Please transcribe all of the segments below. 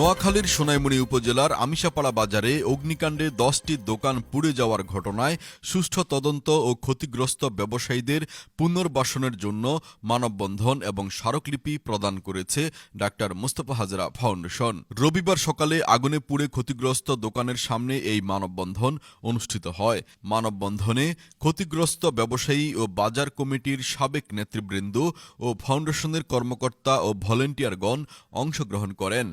নোয়াখালীর সোনাইমুড়ি উপজেলার আমিশাপাড়া বাজারে অগ্নিকাণ্ডে দশটি দোকান পুড়ে যাওয়ার ঘটনায় সুষ্ঠু তদন্ত ও ক্ষতিগ্রস্ত ব্যবসায়ীদের পুনর্বাসনের জন্য মানববন্ধন এবং স্মারকলিপি প্রদান করেছে ডাক্তার মোস্তফা হাজরা ফাউন্ডেশন। রবিবার সকালে আগুনে পুড়ে ক্ষতিগ্রস্ত দোকানের সামনে এই মানববন্ধন অনুষ্ঠিত হয়। মানববন্ধনে ক্ষতিগ্রস্ত ব্যবসায়ী ও বাজার কমিটির সাবেক নেতৃবৃন্দ ও ফাউন্ডেশনের কর্মকর্তা ও ভলেন্টিয়ারগণ অংশগ্রহণ করেন।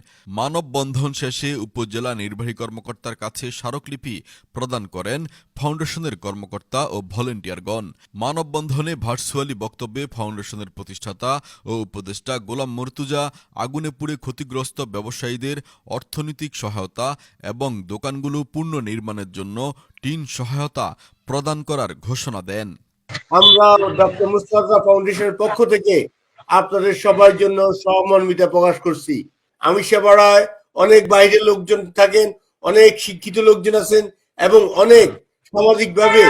মানববন্ধন শেষে উপজেলা নির্বাহী কর্মকর্তার কাছে স্মারকলিপি প্রদান করেন ফাউন্ডেশনের কর্মকর্তা ও ভলেন্টিয়ারগণ। মানববন্ধনে ভার্চুয়ালি বক্তব্যে ফাউন্ডেশনের প্রতিষ্ঠাতা ও উপদেষ্টা গোলাম মর্তুজা আগুনে পুড়ে ক্ষতিগ্রস্ত ব্যবসায়ীদের অর্থনৈতিক সহায়তা এবং দোকানগুলো পুনর্নির্মাণের জন্য টিন সহায়তা প্রদান করার ঘোষণা দেন। আমরা ডক্টর মুস্তাফা ফাউন্ডেশনের পক্ষ থেকে আপনাদের সবার জন্য সহমর্মিতা প্রকাশ করছি। আমি সেবাড়ায় অনেক বাইরের লোকজন থাকেন, অনেক শিক্ষিত লোকজন আছেন এবং অনেক সামাজিকভাবে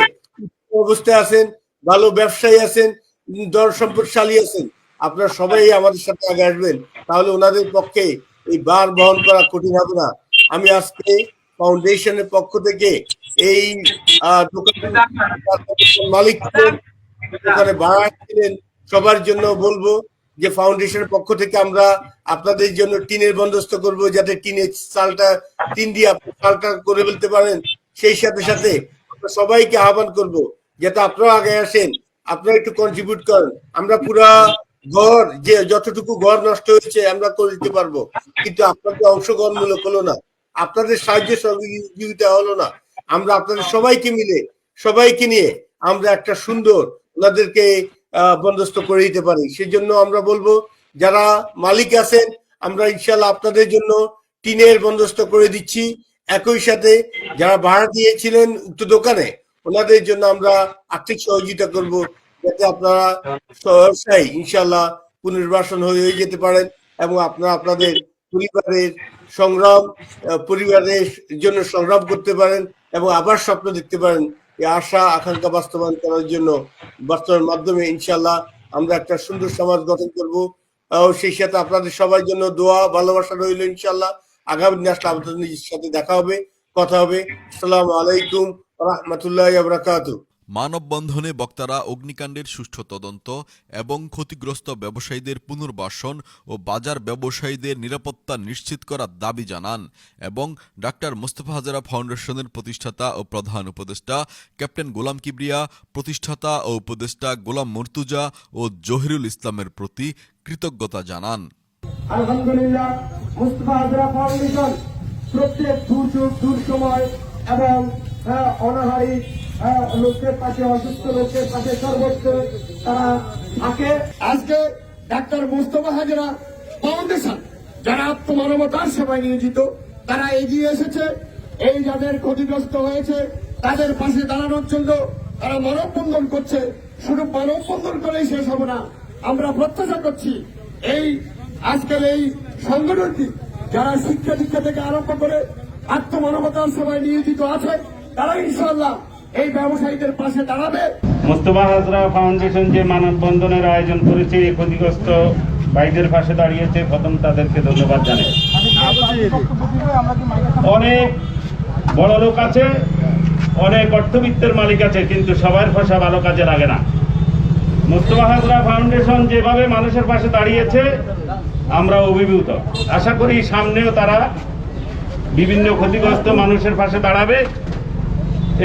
অবস্থায় আছেন, ভালো ব্যবসায়ী আছেন, দর সম্পদশালী আছেন। আপনারা সবাই আমাদের সাথে আগে আসবেন, তাহলে ওনাদের পক্ষে এই বার বহন করা কঠিন হবে না। আমি আজকে ফাউন্ডেশনের পক্ষ থেকে এই মালিক ছিলেন সবার জন্য বলব যে ফাউন্ডেশনের পক্ষ থেকে আমরা আপনাদের জন্য টিনের বন্দোবস্ত করব যাতে টিনের চালটা, টিন দিয়ে আপনি চালটা করে ফেলতে পারেন। সেই সাথে সাথে সবাইকে আহ্বান করব যাতে আপনারা আগে আসেন, আপনারা একটু কন্ট্রিবিউট করেন। আমরা পুরা ঘর, যে যতটুকু ঘর নষ্ট হয়েছে আমরা করে দিতে পারব। কিন্তু আপনাদের অংশগ্রহণমূলক হলো না। আপনাদের সাহায্য সহযোগিতা হলো না। আমরা আপনাদের সবাইকে মিলে, সবাইকে নিয়ে আমরা একটা সুন্দর ওনাদেরকে আহ, বন্দোবস্ত করে দিতে পারি। সেজন্য আমরা বলব যারা মালিক আছেন আমরা ইনশাল্লাহ আপনাদের জন্য টিনের বন্দোস্ত করে দিচ্ছি। একই সাথে যারা ভাড়া দিয়েছিলেন উক্ত দোকানে ওনাদের জন্য আমরা আর্থিক সহযোগিতা করব যাতে আপনারা সহসাই ইনশাল্লাহ পুনর্বাসন হয়ে যেতে পারেন এবং আপনারা আপনাদের পরিবারের সংগ্রাম পরিবারের জন্য সংগ্রাম করতে পারেন এবং আবার স্বপ্ন দেখতে পারেন আশা, আকাঙ্ক্ষা বাস্তবায়ন করার জন্য বাস্তবের মাধ্যমে ইনশাল্লাহ আমরা একটা সুন্দর সমাজ গঠন করব। সেই সাথে আপনাদের সবার জন্য দোয়া, ভালোবাসা রইল ইনশাল্লাহ আগামী দিন আসলে আপনাদের নিজের সাথে দেখা হবে, কথা হবে। আসসালামু আলাইকুম রহমতুল্লাহ আবরাকাতু মানববন্ধনে বক্তারা অগ্নিকাণ্ডের সুষ্ঠু তদন্ত এবং ক্ষতিগ্রস্ত ব্যবসায়ীদের পুনর্বাসন ও বাজার ব্যবসায়ীদের নিরাপত্তা নিশ্চিত করার দাবি জানান এবং ডাক্তার মোস্তফা হাজারা ফাউন্ডেশনের প্রতিষ্ঠাতা ও প্রধান উপদেষ্টা ক্যাপ্টেন গোলাম কিবরিয়া প্রতিষ্ঠাতা ও উপদেষ্টা গোলাম মর্তুজা ও জহিরুল ইসলামের প্রতি কৃতজ্ঞতা জানান। আলহামদুলিল্লাহ এবং হ্যাঁ, অনাহারী লোকের পাশে, অসুস্থ লোকের পাশে সর্বোচ্চ তারা থাকে। আজকে ডাক্তার মুস্তফা হাজরা ফাউন্ডেশন, যারা আত্মমানবতার সেবায় নিয়োজিত, তারা এগিয়ে এসেছে। এই যাদের ক্ষতিগ্রস্ত হয়েছে, তাদের পাশে দাঁড়ানোর জন্য তারা মানববন্ধন করছে। শুধু মানববন্ধন করেই শেষ হবে না, আমরা প্রত্যাশা করছি এই আজকের এই সংগঠনটি যারা শিক্ষা দীক্ষা থেকে আরম্ভ করে আত্মমানবতার সেবায় নিয়োজিত আছে, তারা ইনশাল্লাহ এই ব্যবসায়ীদের পাশে দাঁড়াবে। মোস্তফা হাজরা ফাউন্ডেশন যে মানববন্ধনের আয়োজন করেছে ক্ষতিগ্রস্ত ভাইদের পাশে দাঁড়িয়েছে। প্রথম তাদেরকে ধন্যবাদ জানাই। অনেক বড় লোক আছে, অনেক অর্থবিত্তের মালিক আছে, কিন্তু সবার ভাষা ভালো কাজে লাগে না। মোস্তফা হাজরা ফাউন্ডেশন যেভাবে মানুষের পাশে দাঁড়িয়েছে, আমরা অভিভূত। আশা করি সামনেও তারা বিভিন্ন ক্ষতিগ্রস্ত মানুষের পাশে দাঁড়াবে।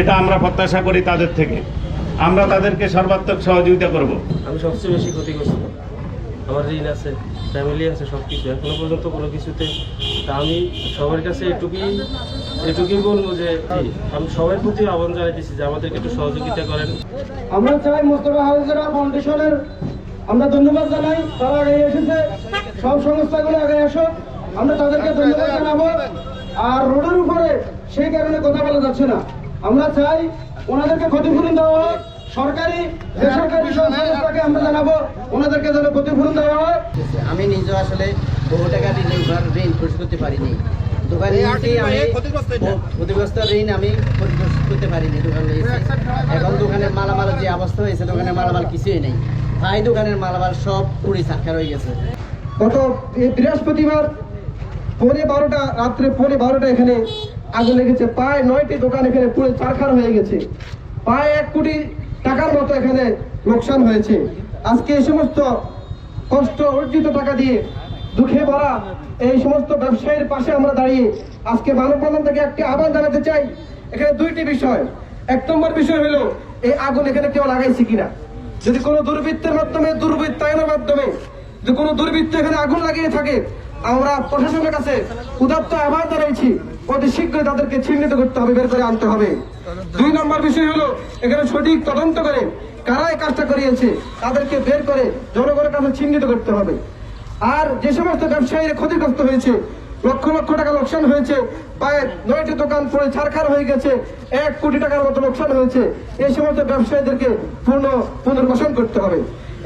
এটা আমরা প্রত্যাশা করি তাদের থেকে। আমরা তাদেরকে সর্বাত্মক সহযোগিতা করব। আমি সবচেয়ে বেশি ক্ষতিগ্রস্ত। আমার ঋণ আছে ফ্যামিলি আছে সব কিছু এখনও পর্যন্ত কোনো কিছুতে তা আমি সবার কাছে এটুকুই এটুকুই বলব যে আমি সবার প্রতি আহ্বান জানাইতেছি যে আমাদেরকে একটু সহযোগিতা করেন। আমরা চাই মোস্তফা হাজরা ফাউন্ডেশনের আমরা ধন্যবাদ জানাই। তারা আগে এসেছে। সব সংস্থাগুলো আগে আসো আমরা তাদেরকে ধন্যবাদ জানাব। আর রোডের উপরে সেই কারণে কথা বলা যাচ্ছে না। আমরা চাই ওনাদেরকে ক্ষতিপূরণ দেওয়া হয়। সরকারি বেসরকারি সংস্থাকে আমরা জানাব। ওনাদেরকে যেন ক্ষতিপূরণ দেওয়া হয়। আমি নিজে আসলে বহু টাকা ঋণ ঋণ পরিশোধ করতে পারিনি। দোকান আমি ক্ষতিগ্রস্ত ঋণ আমি পরিশোধ করতে পারিনি দোকান এখন দোকানের মালামাল যে অবস্থা হয়েছে দোকানের মালামাল কিছুই নেই। তাই দোকানের মালামাল সব পুরি সাক্ষার হয়ে গেছে। গত এই বৃহস্পতিবার পৌনে বারোটা রাত্রে পৌনে বারোটা এখানে আগুন লেগেছে। প্রায় নয়টি দোকান এখানে পুরো চারখার হয়ে গেছে। প্রায় এক কোটি টাকার মতো এখানে লোকসান হয়েছে। আজকে এই সমস্ত কষ্ট, অর্জিত টাকা দিয়ে দুঃখে ভরা এই সমস্ত ব্যবসায়ীর পাশে আমরা দাঁড়িয়ে আজকে মানববন্ধন থেকে একটি আহ্বান জানাতে চাই। এখানে দুইটি বিষয়। এক নম্বর বিষয় হলো, এই আগুন এখানে কেউ লাগাইছে কিনা? যদি কোনো দুর্বৃত্তের মাধ্যমে, দুর্বৃত্তায়নের মাধ্যমে যদি কোনো দুর্বৃত্ত এখানে আগুন লাগিয়ে থাকে আমরা প্রশাসনের কাছে উদাত্ত আহ্বান জানাইছি, অতি শীঘ্রই তাদেরকে চিহ্নিত করতে হবে, বের করে আনতে হবে। দুই নম্বর বিষয় হলো, এখানে সঠিক তদন্ত করে কারা এই কাজটা করিয়েছে, তাদেরকে বের করে জনগণের কাছে চিহ্নিত করতে হবে। আর যে সমস্ত ব্যবসায়ীরা ক্ষতিগ্রস্ত হয়েছে, লক্ষ লক্ষ টাকা লোকসান হয়েছে প্রায় নয়টি দোকান পড়ে ছারখার হয়ে গেছে, এক কোটি টাকার মতো লোকসান হয়েছে, এই সমস্ত ব্যবসায়ীদেরকে পূর্ণ পুনর্বাসন করতে হবে।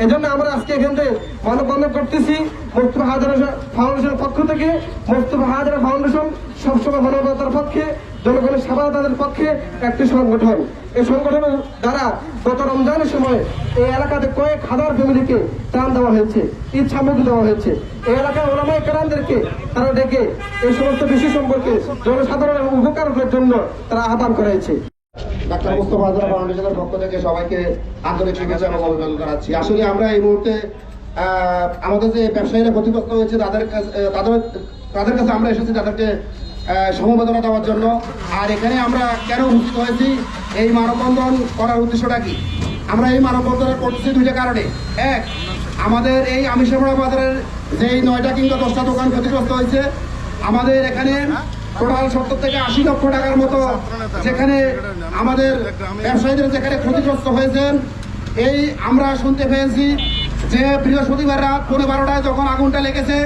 এজন্য আমরা আজকে এখান থেকে মানববন্ধন করতেছি। মোস্তফা হাজারা ফাউন্ডেশনের পক্ষ থেকে মোস্তফা হাজারা ফাউন্ডেশন সবসময় মানবতার পক্ষে, জনগণের সেবা তাদের পক্ষে একটি সংগঠন। এই সংগঠনের দ্বারা গত রমজানের সময় এই এলাকাতে কয়েক হাজার ফ্যামিলিকে ত্রাণ দেওয়া হয়েছে, ঈদ দেওয়া হয়েছে। এই এলাকার ওলামাই কেরামদেরকে তারা ডেকে এই সমস্ত বিষয় সম্পর্কে জনসাধারণের উপকারের জন্য তারা আহ্বান করেছে। ডাক্তার মুস্তফা হাজারা ফাউন্ডেশনের পক্ষ থেকে সবাইকে আন্তরিক শুভেচ্ছা এবং অভিনন্দন জানাচ্ছি। আসলে আমরা এই মুহূর্তে আমাদের যে ব্যবসায়ীরা ক্ষতিগ্রস্ত হয়েছে, তাদের কাছে তাদের তাদের কাছে আমরা এসেছি তাদেরকে সমবেদনা দেওয়ার জন্য। আর এখানে আমরা কেন উপস্থিত হয়েছি? এই মানববন্ধন করার উদ্দেশ্যটা কি? আমরা এই মানববন্ধন করতেছি দুইটা কারণে। এক, আমাদের এই আমিষামড়া বাজারের যে এই নয়টা কিংবা দশটা দোকান ক্ষতিগ্রস্ত হয়েছে, আমাদের এখানে টোটাল সত্তর থেকে আশি লক্ষ টাকার মতো যেখানে আমাদের ব্যবসায়ীদের যেখানে ক্ষতিগ্রস্ত হয়েছেন, এই আমরা শুনতে পেয়েছি যে বৃহস্পতিবার রাত পনেরো বারোটায় যখন আগুনটা লেগেছে,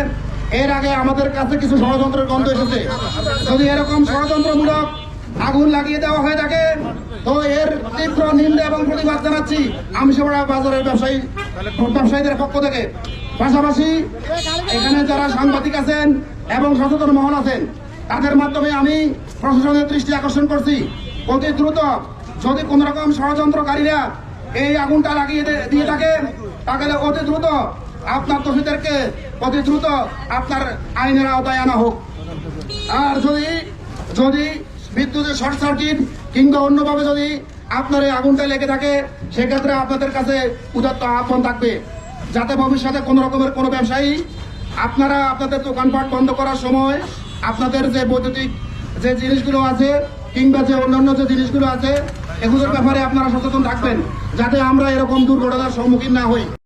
এর আগে আমাদের কাছে কিছু ষড়যন্ত্রের গন্ধ এসেছে। যদি এরকম ষড়যন্ত্রমূলক আগুন লাগিয়ে দেওয়া হয়ে থাকে, তো এর তীব্র নিন্দা এবং প্রতিবাদ জানাচ্ছি আমি আমিষামড়া বাজারের ব্যবসায়ী, ব্যবসায়ীদের পক্ষ থেকে। পাশাপাশি এখানে যারা সাংবাদিক আছেন এবং সচেতন মহল আছেন তাদের মাধ্যমে আমি প্রশাসনের দৃষ্টি আকর্ষণ করছি। অতি দ্রুত যদি কোন রকম ষড়যন্ত্রকারীরা এই আগুনটা লাগিয়ে দিয়ে থাকে, তাহলে অতি দ্রুত আপনার দোষীদেরকে অতি দ্রুত আপনার আইনের আওতায় আনা হোক। আর যদি যদি বিদ্যুতের শর্ট সার্কিট কিংবা অন্যভাবে যদি আপনার এই আগুনটা লেগে থাকে, সেক্ষেত্রে আপনাদের কাছে উদাত্ত আহ্বান থাকবে। যাতে ভবিষ্যতে কোনো রকমের কোনো ব্যবসায়ী আপনারা আপনাদের দোকানপাট বন্ধ করার সময় আপনাদের যে বৈদ্যুতিক যে জিনিসগুলো আছে, কিংবা যে অন্যান্য যে জিনিসগুলো আছে, এগুলোর ব্যাপারে আপনারা সচেতন থাকবেন, যাতে আমরা এরকম দুর্ঘটনার সম্মুখীন না হই।